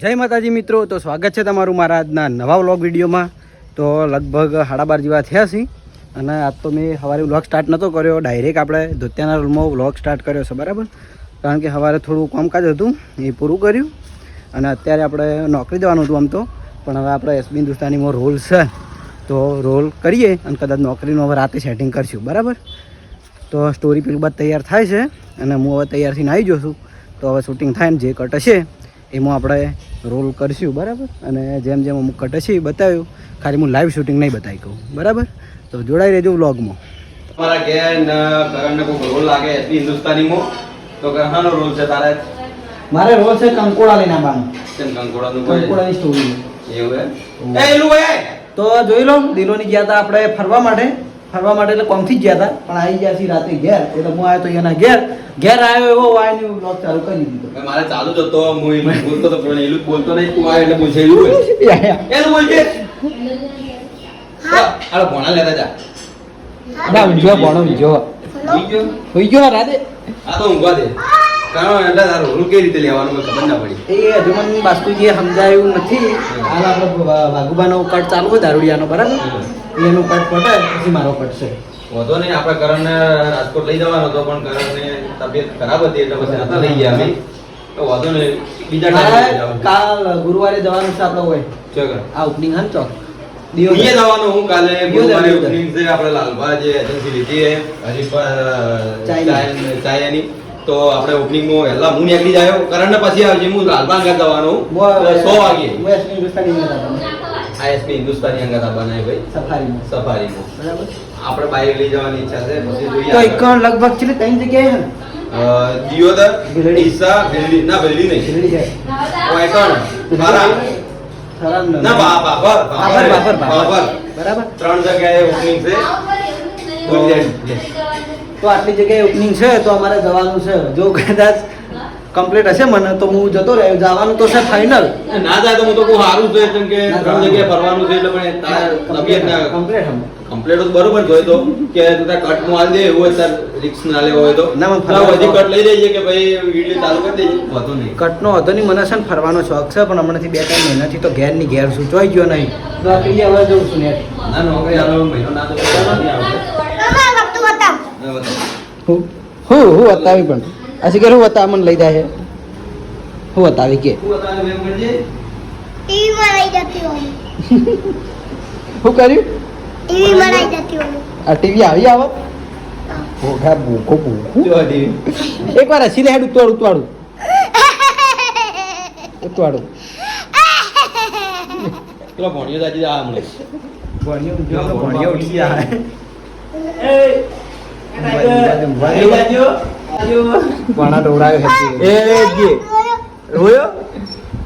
જય માતાજી મિત્રો, તો સ્વાગત છે તમારું મારા આજના નવા વ્લોગ વિડીયોમાં. તો લગભગ સાડા બાર જેવા થયા છે અને આજ તો મેં સવારે વ્લોગ સ્ટાર્ટ નહોતો કર્યો ડાયરેક્ટ આપણે ધોત્યાના રૂમમાં વ્લોગ સ્ટાર્ટ કર્યો છે, બરાબર? કારણ કે સવારે થોડું કામકાજ હતું, એ પૂરું કર્યું. અને અત્યારે આપણે નોકરી જવાનું હતું આમ તો. પણ હવે આપણે એસબી હિન્દુસ્તાનીમાં રોલ છે. તો રોલ કરીએ અને કદાચ નોકરીનું હવે રાતે સેટિંગ કરશું, બરાબર? તો સ્ટોરી પેલું બાદ તૈયાર થાય છે. અને હું હવે તૈયાર થઈને આવી છું. તો હવે શૂટિંગ થાય ને જે કટ હશે એમાં આપણે રોલ કરશું બરાબર? અને જેમ જેમ અમુક કટ છે એ બતાવ્યું. ખાલી હું લાઈવ શૂટિંગ નહીં બતાવી કહું બરાબર? તો જોડાઈ રહેજો વ્લોગમાં તમારા ઘેર કરણને કોઈ રોલ લાગે એટલી હિન્દુસ્તાનીમાં તો કહાનો રોલ છે તારે? મારે રોલ છે કંકોડા લઈને આવવાનો ચંદ કંકોડાનું કંકોડાની સ્ટોરી એવું એ એલું એ તો જોઈ લો દિલોની ગયા હતા આપણે ફરવા માટે. ફરવા માટે એટલે કોમથી જ ગયા હતા પણ આવી ગયા છીએ રાતે ઘેર. એટલે હું આવ્યો તો એના ઘેર. ઘેર આવ્યો એવો વાયની વ્લોગ ચાલુ કરી દીધો. મારે ચાલુ જ હતો. હું બોલતો હતો પણ એલું બોલતો નહીં. તું આવ્યો એટલે પૂછે એલું હોય. એલું બોલજે હાલો ભોણા લેતા જા. ના ઊંઝો ભણો ઈ ગયો? રાતે? આ તો ઊંઘવા દે. કારણ એટલે તારું રોલ કઈ રીતે લેવાનું મને ખબર ના પડી. એ હજુ મને બાસ્કુજીએ સમજાયું નથી. હાલ આપણે વાઘુબાનો કટ ચાલુ હોય દારૂડિયાનો બરાબર? એનો કટ પટે પછી મારો કટ વધો નહીં આપણે કરણને રાજકોટ લઈ જવાનો હતો પણ કરણને તબિયત ખરાબ હતી એટલે પછી નતા લઈ ગયા અમે. તો વધો નહીં બીજા ટાઈમે. કાલ ગુરુવારે જવાનું છે આપણે હોય ચોક આ ઓપનિંગ હા ચોક જવાનું હું કાલે ગુરુવારે opening છે આપણે લાલભા જે એજન્સી લીધી છે હજી પણ ચાયની. ચાય- ચાયની. તો આપણે ઓપનિંગમાં વહેલા હું નીકળી જાયો. કરણને પછી આવજે હું લાલભા અંગત જવાનું. સો વાગે હું આઈએસપી હિન્દુસ્તાની અંગત આવવાના ભાઈ. સફારીમાં. સફારીમાં. બરાબર. આપણે બાઇક લઈ જવાની ઈચ્છા છે પછી તો જોઈએ એકણ લગભગ છે ત્રણ જગ્યાએ છે દિયોદર ભીલડી. ડીસા ભીલડી. ના ભેલડી નહીં. શિરડી છે વાયકણ બારા ના. બા બાબર બાબર, બાબર, બરાબર. ત્રણ જગ્યાએ ઓપનિંગ છે. તો તો આટલી જગ્યાએ ઓપનિંગ છે તો અમારે જવાનું છે. જો કદાચ કમ્પ્લીટ હશે મને તો હું જતો રહ્યો. જવાનું તો છે ફાઇનલ ના જાય તો હું તો બહુ સારું છે કેમ કે ત્રણ જગ્યાએ ફરવાનું છે એટલે પણ તબિયત ના કમ્પ્લીટ કમ્પ્લીટ તો બરોબર જોઈ તો કે તું તાર કટનું આલી દે એવું હોય તાર રિક્સ ના લેવો હોય તો. ના, મને હજી કટ લઈ જઈએ કે ભાઈ વીડિયો ચાલુ કરી દેજે વાંધો નહીં. કટનો હતો નહીં મને છે ને ફરવાનો શોખ છે પણ હમણાંથી બે ત્રણ મહિનાથી તો ઘેરની ઘેર સૂચવાઈ ગયો નહીં. તો આ પેલી હવે જઉં છું નેટ. ના નોકરી આલો મહિનો ના તો નહીં આવે હું હું હું અત્યારે પણ. આ કે હું બતાવ મને લઈ જાય હું બતાવી કે શું કર્યું ટીવી માં જતી હોય આ ટીવી આવી આવો ભોગા ભૂખો ભૂખું એક વાર હસી લે હેડ ઉતવાડું ઉતવાડું ઉતવાડું પેલો ભણ્યો દાજી આ હમણાં ભણ્યો ભણ્યો ઉઠી જાય ભણા ડોરાયો હતી એ જે રોયો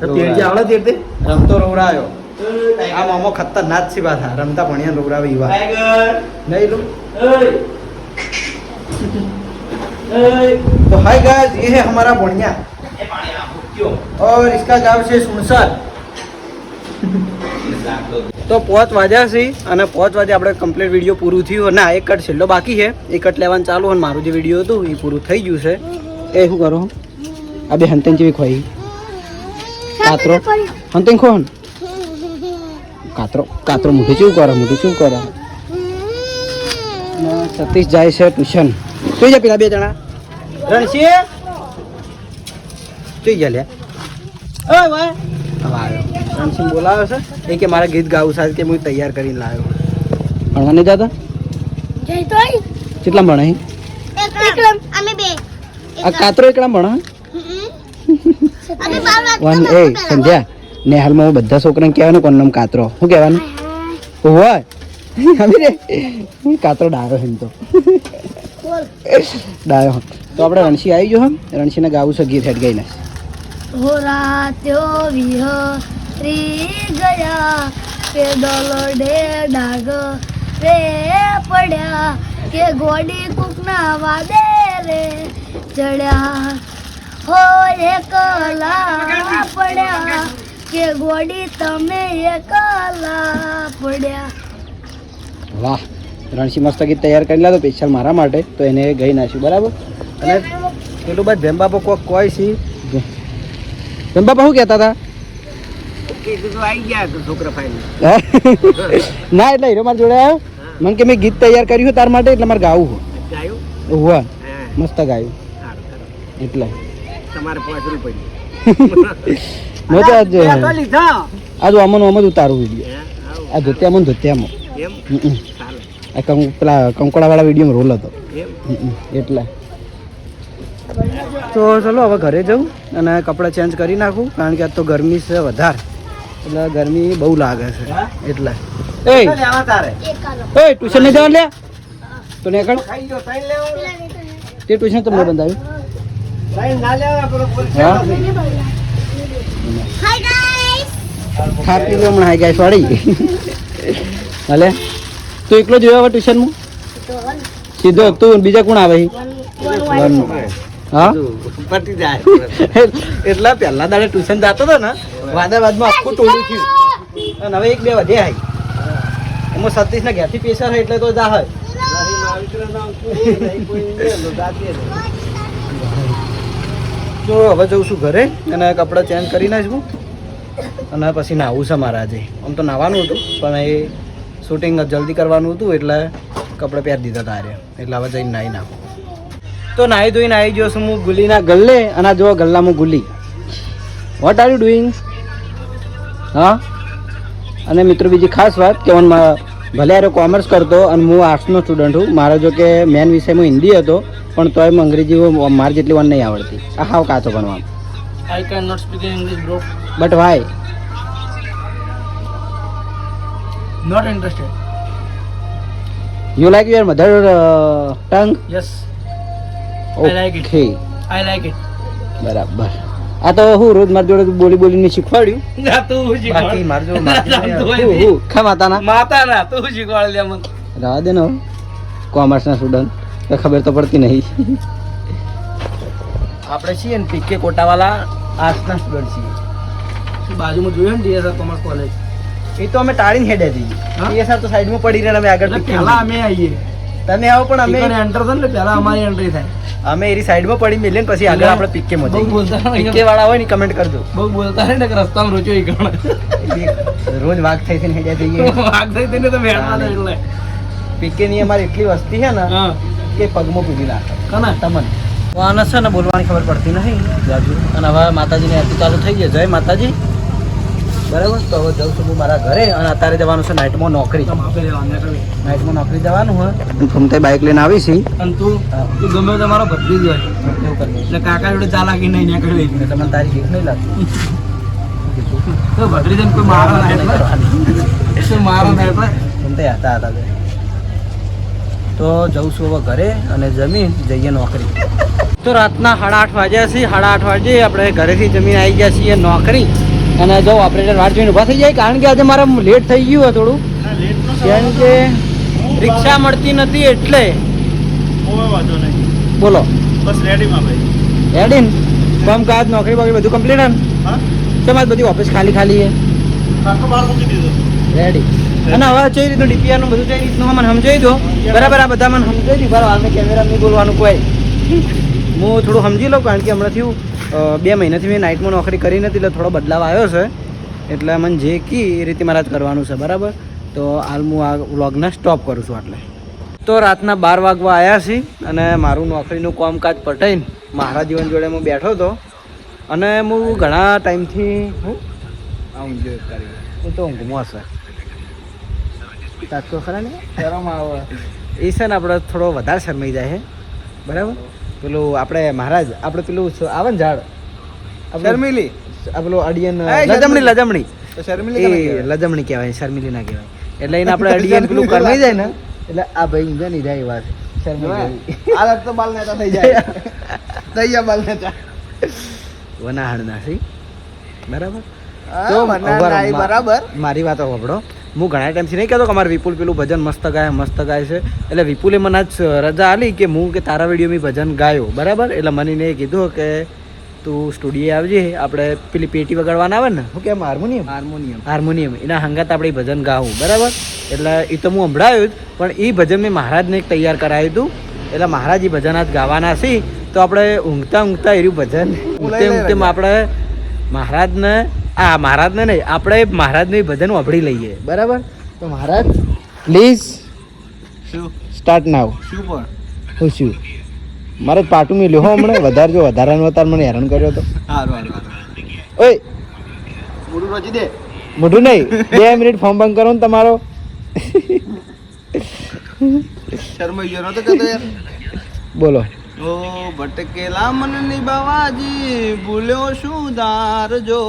તો તેરજી આવડે તેરતે રમતો રોવડાયો આ મામો ખતરનાક છે પાછા રમતા ભણ્યા રોવડાવે ઈવા નહીં લો तो हाय गाइस ये है हमारा बढ़िया और इसका गांव છે સુણસર તો પાંચ વાગ્યા છે અને પાંચ વાગે આપણે કમ્પ્લીટ વીડિયો પૂરું થયું ના એક કટ છેલ્લો બાકી છે. એક કટ લેવાનું ચાલુ અને મારું જે વીડિયો હતું એ પૂરું થઈ ગયું છે. એ શું કરો? આ બે હંતેન જેવી ખોઈ કાતરો? હંતેન ખો કાતરો? કાતરો મોઢું શું કરે? મોઢું શું કરે? સતીશ જાય છે ટ્યુશન સુઈ જા પેલા બે જણા. રણસી સુઈ જા લે ઓય વાય આવ્યો રણસિંહ બોલાવ્યો છે? એ કે મારે ગીત ગાવું સાહેબ કે હું તૈયાર કરીને લાવ્યો. ભણવા નહીં જતા? કેટલા ભણે અમે બે. આ કાતરો એકલા ભણે વન એ સંધ્યા ને હાલમાં બધા છોકરાને કહેવાનું કોણ નામ કાતરો. શું કહેવાનું? હોય આવી કાતરો ડાયો એમ તો. બોલ. ડાયો તો આપણે રણસી આવી ગયો હમ રણસીને ગાવું છે ગીત હેડ ગઈને. હો રાત્યો વિહરી ગયા, પેદલ ડાગ રે પડ્યા, કે ગોડી કૂકના વાદે રે ચડ્યા. હો એકલા પડ્યા, કે ગોડી તમે એકલા પડ્યા. વાહ રણસી મસ્ત ગીત તૈયાર કરી લાદો સ્પેશિયલ મારા માટે, તો એને ગઈ નાખ્યું બરાબર? અને પેલું બાદ ભેમ બાપા કોક કોઈ સી ભેમ બાપા શું કહેતા હતા? ના એટલે હીરો મારા જોડે આવ્યો. મને કે મેં ગીત તૈયાર કર્યું તાર માટે એટલે મારે ગાવું હોવા મસ્ત ગાયું. એટલે. તમારે પાંચ રૂપિયા આજ અમન અમન ઉતારું વીડિયો આ ધોત્યામાં ધોત્યામાં. આ કંક પેલા કંકોડાવાળા વિડીયોમાં રોલ હતો. એટલે. તો ચલો હવે ઘરે જઉં અને કપડાં ચેન્જ કરી નાખું કારણ કે આજ તો ગરમી છે વધારે. એટલે ગરમી બહુ લાગે છે. એટલે. એ લેવા એ ટ્યુશન નહીં જવા લે? તો ગયો ત્રણ લેવા તે ટ્યુશન તમને બંધાવ્યું? ના પી લો હમણાં હાઈ ગાઈસ વાળી. હલે? તું એકલો જોયો હવે ટ્યુશનમાં સીધો તું બીજા કોણ આવે. હા? એટલા પહેલા દાડે ટ્યુશન જતો હતો ને વાદા વાદમાં આખું ટોળું થયું. અને હવે એક બે વધે આવી એમાં સતીશ ને ઘેરથી પેશર હોય એટલે તો જા હોય. તો હવે જઉં છું ઘરે અને કપડાં ચેન્જ કરી નાખું. અને પછી નાહવું છે મારે આજે આમ તો નાહવાનું હતું પણ એ શૂટિંગ જલ્દી કરવાનું હતું એટલે કપડાં પહેરી દીધા તારે એટલે હવે જઈને નાહી નાખું. તો નાહી ધોઈને આવી ગયો છું હું ગુલીના ગલ્લે અને આ જો ગલ્લામાં ગુલી. વોટ આર યુ ડુઈંગ હા? અને મિત્રો બીજી ખાસ વાત કે મને મા- ભલે અરે કોમર્સ કરતો અને હું આર્ટ્સનો સ્ટુડન્ટ છું મારો જો કે મેન વિષયમાં હિન્દી હતો પણ તોય મને અંગ્રેજી મારી જેટલી વાર નહીં આવડતી. આ હાવ કાચો ભણવા I can not speak English bro but why not interested you like your mother tongue yes I like it I like it બરાબર. આ તો હું રોજ મારી જોડે બોલી બોલીને શીખવાડ્યું. ના તું શીખવાડ? હું ખા માતાના? માતા તું શીખવાડ લે મને. રવા દે ને કોમર્સના સ્ટુડન્ટ ખબર તો પડતી નહીં. આપણે છીએ ને પીકે કોટાવાલા આર્ટ્સના સ્ટુડન્ટ છીએ. બાજુમાં જોયું ને ડીએસઆર કોમર્સ કોલેજ? એ તો અમે ટાળીને હેડે હતી. ડીએસઆર તો સાઈડમાં પડી રહ્યા અમે આગળ પહેલાં અમે આવીએ તમે આવો પણ અમે એન્ટર થાય ને પહેલા અમારી એન્ટ્રી થાય. અમે એની સાઈડમાં પડી મેલીએ ને પછી આગળ આપણે પીકે મોજે બહુ બોલતા પીકે વાળા હોય ને કમેન્ટ કરજો બહુ બોલતા ને કે રસ્તામાં રોજો ઈ ગણ. રોજ વાઘ થઈ થઈને હેડ્યા જઈએ. વાગ થઈ થઈને તો મેળવા દે એટલે પીકે ની અમારી એટલી વસ્તી છે ને કે પગમાં પૂરી નાખે કના? તમન. વાનસ છે ને બોલવાની ખબર પડતી નથી જાજુ. અને હવે માતાજીની આરતી ચાલુ થઈ ગઈ. જય માતાજી. બરાબર? તો હવે જઉં છું હું મારા ઘરે અને અત્યારે જવાનું છે નાઇટમાં નોકરી. તો નાઇટમાં નોકરી જવાનું હોય. ફમતે બાઇક લઈને આવી છી. અને તું તું ગમે તમારો ભત્રી જ હોય. એવું કરી એટલે કાકા જોડે ચાલાકી નહીં ને કરી એટલે તમને તારી ભીખ નહીં લાગતી. તો ભત્રી જઈને કોઈ મારો ના એટલે તો મારો ના એટલે ફમતે હતા હતા તો જઉં છું હવે ઘરે અને જમીન જઈએ નોકરી. તો રાતના સાડા આઠ વાગ્યા છે સાડા આઠ વાગે આપણે ઘરેથી જમીન આવી ગયા છીએ નોકરી. અને જો ઓપરેટર વાટ જોઈને ઊભા થઈ જાય કારણ કે આજે મારે લેટ થઈ ગયું હોય થોડું. કેમ કે રિક્ષા મળતી નથી એટલે. બોલો. બસ રેડીમાં ભાઈ. રેડી કામ કાજ નોકરી બોકરી બધું કમ્પ્લીટ હે? હા તમારી બધી ઓફિસ ખાલી ખાલી દીધો. રેડી અને હવે કઈ રીતનું ડીપીઆરનું બધું કઈ રીતનું મને સમજાવી દો. બરાબર આ બધા મને સમજાવી દીધું બરાબર આમે કેમેરા નહીં બોલવાનું કોઈ. હું થોડું સમજી લઉં કારણ કે હમણાં થયું બે મહિનાથી મેં નાઇટમાં નોકરી કરી નથી એટલે થોડો બદલાવ આવ્યો છે. એટલે મને જે કી એ રીતે મારા જ કરવાનું છે બરાબર? તો હાલ હું આ વ્લોગને સ્ટોપ કરું છું એટલે તો રાતના બાર વાગવા આવ્યા છીએ અને મારું નોકરીનું કામકાજ પટાઈને મારા જીવન જોડે હું બેઠો હતો. અને હું ઘણા ટાઈમથી હું? આમ જો કરી હું તો ઊંઘમાં હશે તાકો ખરા ને? શરમ આવે. એ છે ને આપણે થોડો વધારે શરમાઈ જાય છે. બરાબર? પેલું આપણે મહારાજ આપણે પેલું આવે ને ઝાડ? શર્મિલી. પેલું અડિયન લજમણી લજમણી. શર્મિલી લજમણી કહેવાય શર્મિલી ના કહેવાય. એટલે એને આપણે અડિયન પેલું કરવી જાય ને? એટલે આ ભાઈ ઈંજા નહીં જાય વાત. શર્મિલી. આ તો બાલ નેતા થઈ જાય. થઈ ગયા બાલ નેતા. વનાહડ નાસી. બરાબર? તો બરાબર. મારી વાતો સાંભળો હું ઘણા ટાઈમથી નહીં કહેતો કે અમારે વિપુલ પેલું ભજન મસ્ત ગાય મસ્ત ગાય છે. એટલે વિપુલે મને આજ રજા આલી કે હું કે તારા વીડિયો મેં ભજન ગાયો. બરાબર? એટલે મને એ કીધું કે તું સ્ટુડિયો આવજે આપણે પેલી પેટી વગાડવાના આવે ને શું કેમ હાર્મોનિયમ? હાર્મોનિયમ. હાર્મોનિયમ. એના હંગાત આપણે ભજન ગાવું. બરાબર? એટલે એ તો હું સંભળાયું જ પણ એ ભજન મેં મહારાજને એક તૈયાર કરાવ્યું હતું. એટલે મહારાજ એ ભજન આજ ગાવાના છે. તો આપણે ઊંઘતા ઊંઘતા એર્યું ભજન ઊંઘતે ઊંઘતે આપણે મહારાજને આ મહારાજને નહીં આપણે મહારાજને ભજન વાપરી લઈએ. બરાબર? તો મહારાજ પ્લીઝ શું? સ્ટાર્ટ નાવ શું પણ? હું શું? મારે પાટું મેં હો હમણાં. વધારે જો વધારાનો વધારે મને હેરાન કર્યો તો. સારું સારું સારું ઓય! મોઢું રચી દે. મોઢું નહીં. બે મિનિટ ફોર્મ બંધ કરો ને તમારો. શર્માઈ ગયો નતો કહેતો યાર. બોલો. ઓ ભટકેલા મનની બાવાજી, ભૂલ્યો શું ધારજો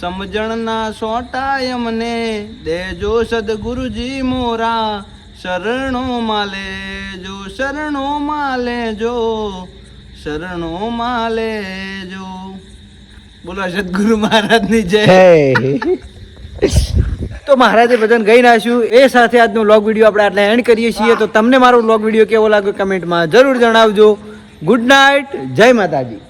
સમજણના સોટા એમને દેજો સદગુરુજી મોરા, શરણો માલે જો, શરણો માલે જો, શરણો માલે જો. બોલો સદગુરુ મહારાજની જય. તો મહારાજે ભજન ગઈ નાખ્યું એ સાથે આજનો વ્લોગ વીડિયો આપણે આટલા એન્ડ કરીએ છીએ. તો તમને મારો વ્લોગ વીડિયો કેવો લાગ્યો કમેન્ટમાં જરૂર જણાવજો. ગુડ નાઇટ જય માતાજી.